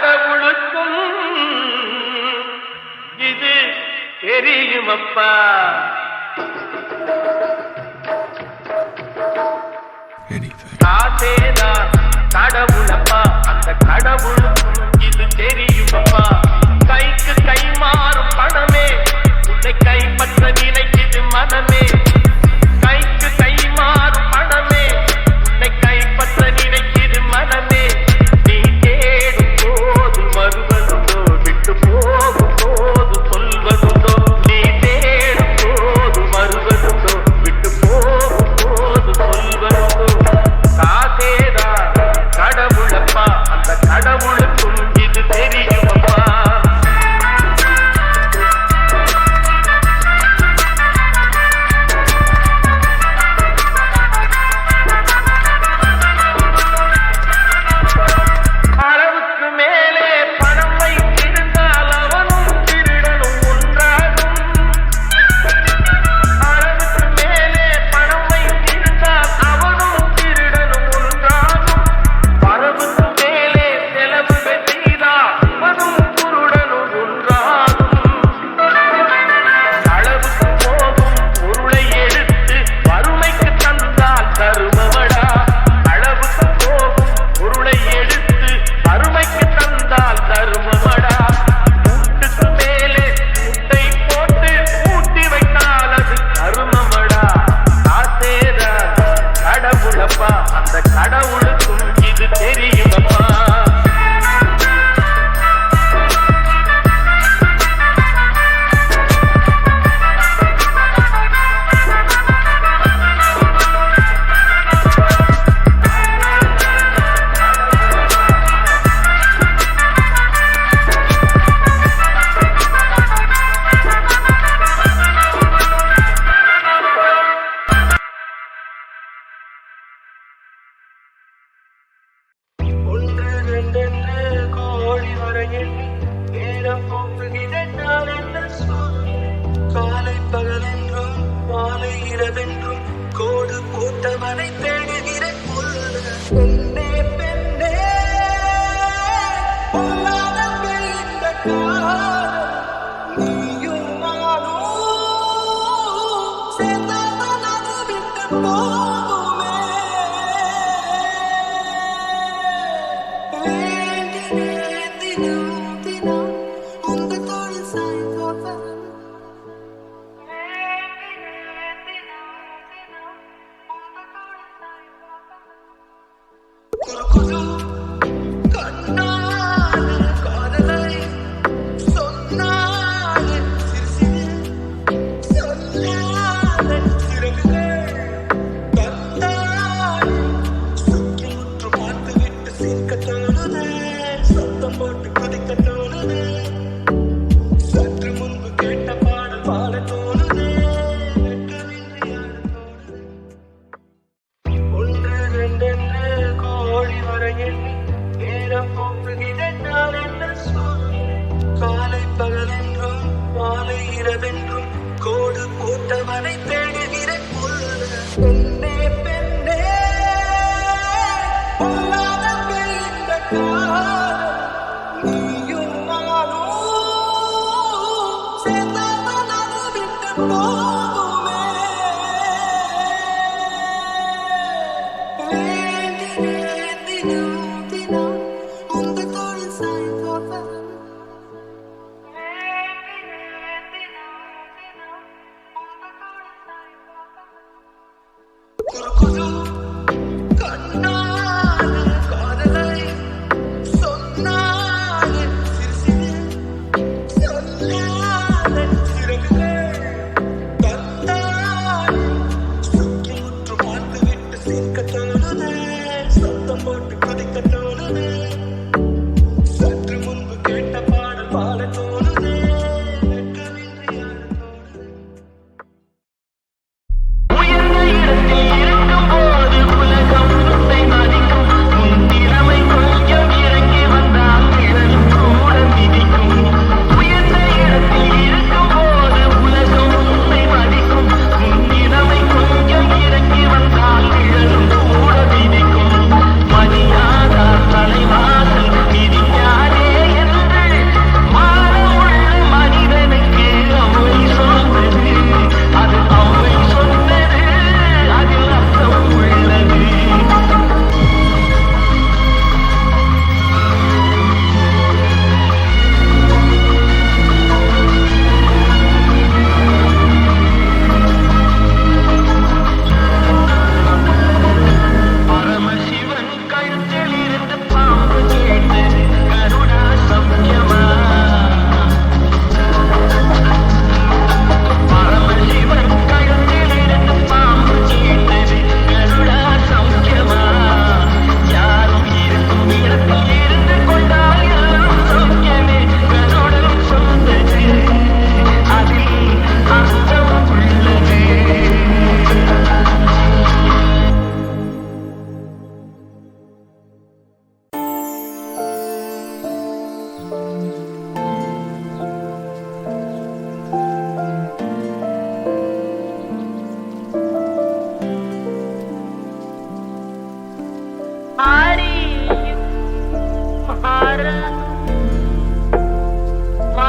கடவுளுக்கும் இது தெரியுமப்பா. ஆசேதான் கடவுளப்பா. அந்த கடவுளுக்கும் இது தெரியுமப்பா. கைக்கு கை மாறும் பணமே. உன்னை கைப்பற்ற நினைக்குது மனமே. Yeah.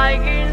tiger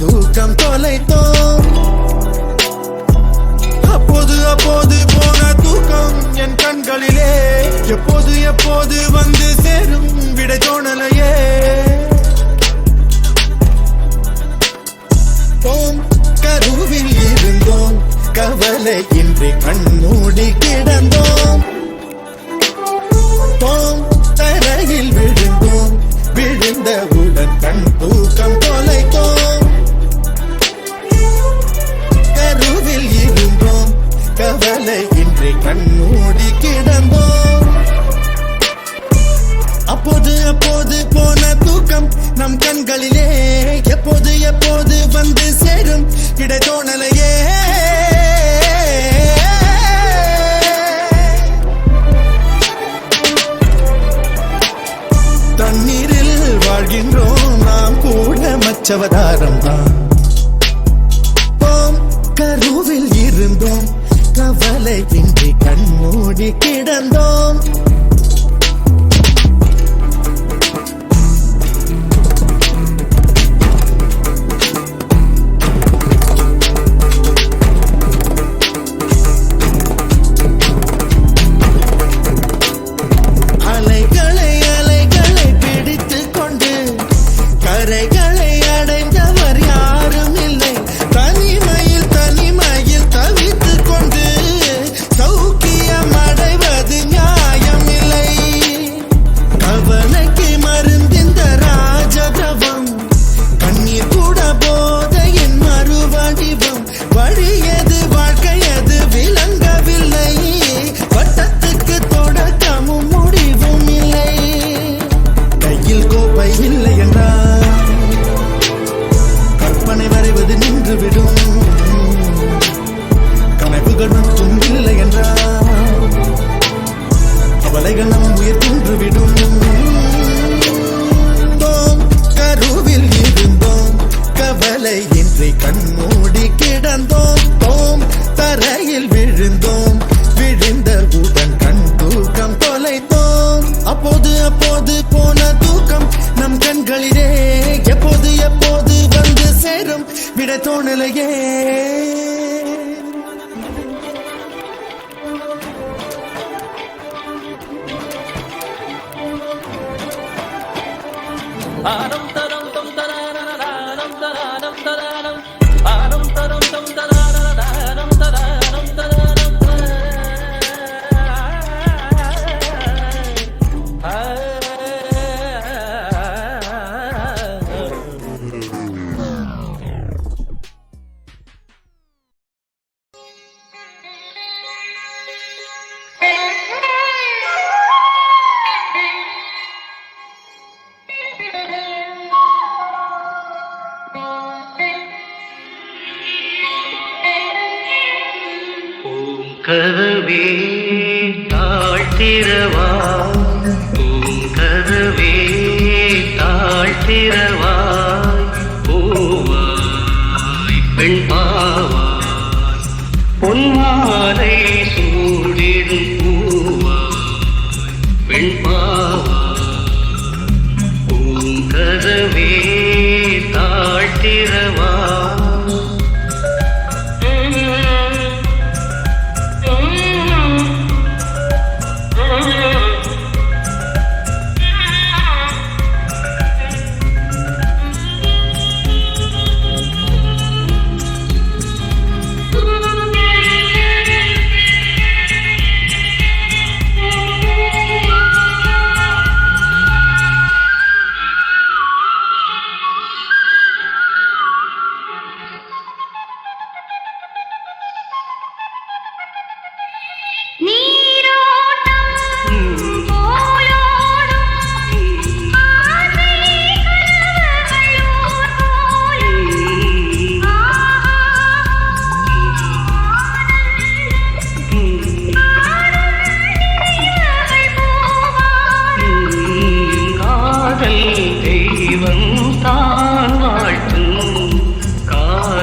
தூக்கம் தொலைத்தோம். அப்போது அப்போது போன தூக்கம் என் கண்களிலே. எப்போது எப்போது வந்து சேரும் விட தோணலையே. போம் கருவில் இருந்தோம். கவலை கவலையின்றி கண்மூடி கிடந்தோம். போம் தரையில் விழுந்தோம். விழுந்தவுடன் கண் தூக்கம் தொலைத்தோம். கவலை இன்றி கண்ணூடி கிடந்தோம். அப்போது அப்போது போன தூக்கம் நம் கண்களிலே எப்போது எப்போது வந்து சேரும் கிடை தண்ணீரில் வாழ்கின்றோம் நாம் கூட மச்சவதாரம் தான். கண்மூடி கிடந்தோம் அப்போது அப்போது போன தூக்கம் நம் கண்களிலே. எப்போது எப்போது வந்து சேரும் விட தோணலையே. ஆனம் கதவே தாழ்த்திரவா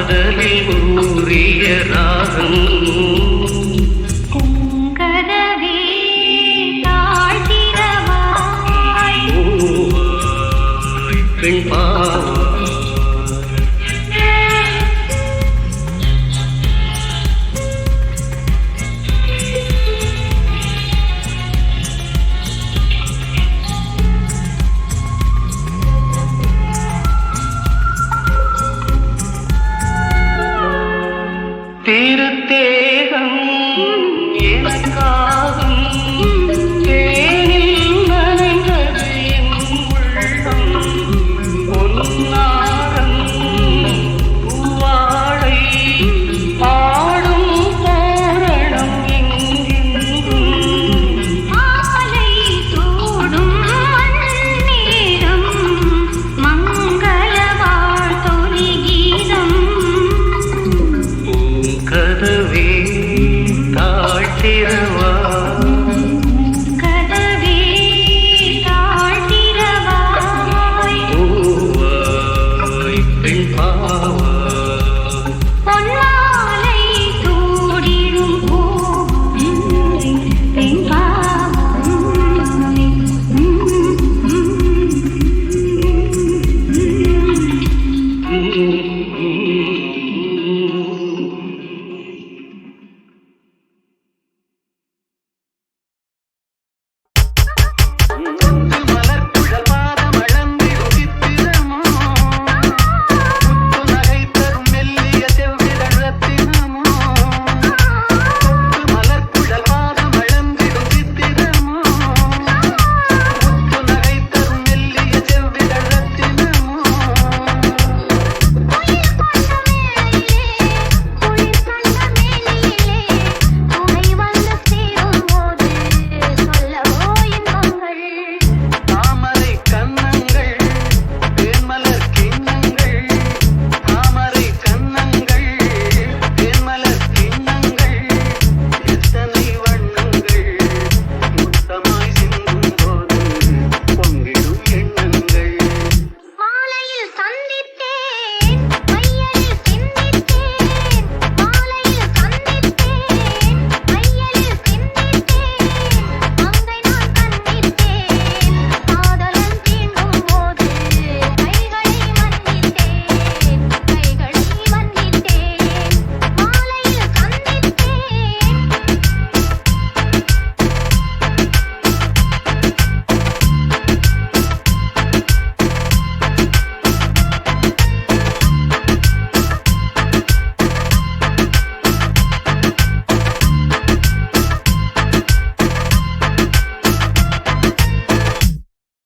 காதலில் ஊறிய ராகம்